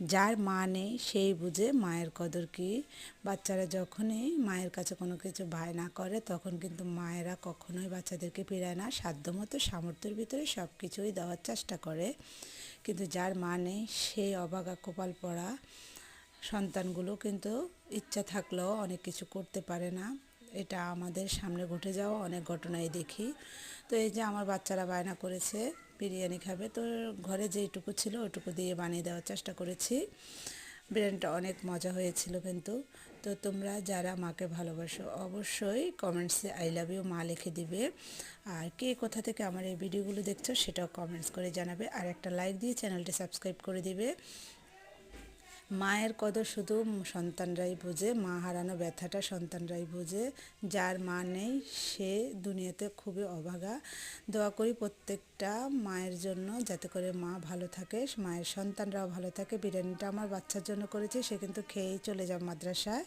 যার মা নেই, সেই বুঝে মায়ের কদর কী। বাচ্চারা যখনই মায়ের কাছে কোনো কিছু বায়না করে, তখন কিন্তু মায়েরা কখনোই বাচ্চাদেরকে পেরায় না। সাধ্যমতো সামর্থ্যের ভিতরে সব কিছুই দেওয়ার চেষ্টা করে। কিন্তু যার মা নেই, সেই অবাগা কপাল পড়া সন্তানগুলো কিন্তু ইচ্ছা থাকলেও অনেক কিছু করতে পারে না। এটা আমাদের সামনে ঘটে যাওয়া অনেক ঘটনাই দেখি। তো এই যে আমার বাচ্চারা বায়না করেছে বিরিয়ানি খাবে। তো ঘরে যেইটুকু ছিল ওইটুকু দিয়ে বানিয়ে দেওয়ার চেষ্টা করেছি। বিরিয়ানিটা অনেক মজা হয়েছিল কিন্তু। তো তোমরা যারা মাকে ভালোবাসো অবশ্যই কমেন্টসে আই লাভ ইউ মা লিখে দিবে। আর কে কোথা থেকে আমার এই ভিডিওগুলো দেখছ সেটাও কমেন্টস করে জানাবে। আর একটা লাইক দিয়ে চ্যানেলটি সাবস্ক্রাইব করে দিবে। মায়ের কদর শুধু সন্তানরাই বোঝে, মা হারানো ব্যথাটা সন্তানরাই বোঝে। যার মা নেই, সে দুনিয়াতে খুবই অভাগা। দোয়া করি প্রত্যেকটা মায়ের জন্য যাতে করে মা ভালো থাকে, মায়ের সন্তানরাও ভালো থাকে। বিরিয়ানিটা আমার বাচ্চার জন্য করেছি, সে কিন্তু খেয়েই চলে যাও মাদ্রাসায়।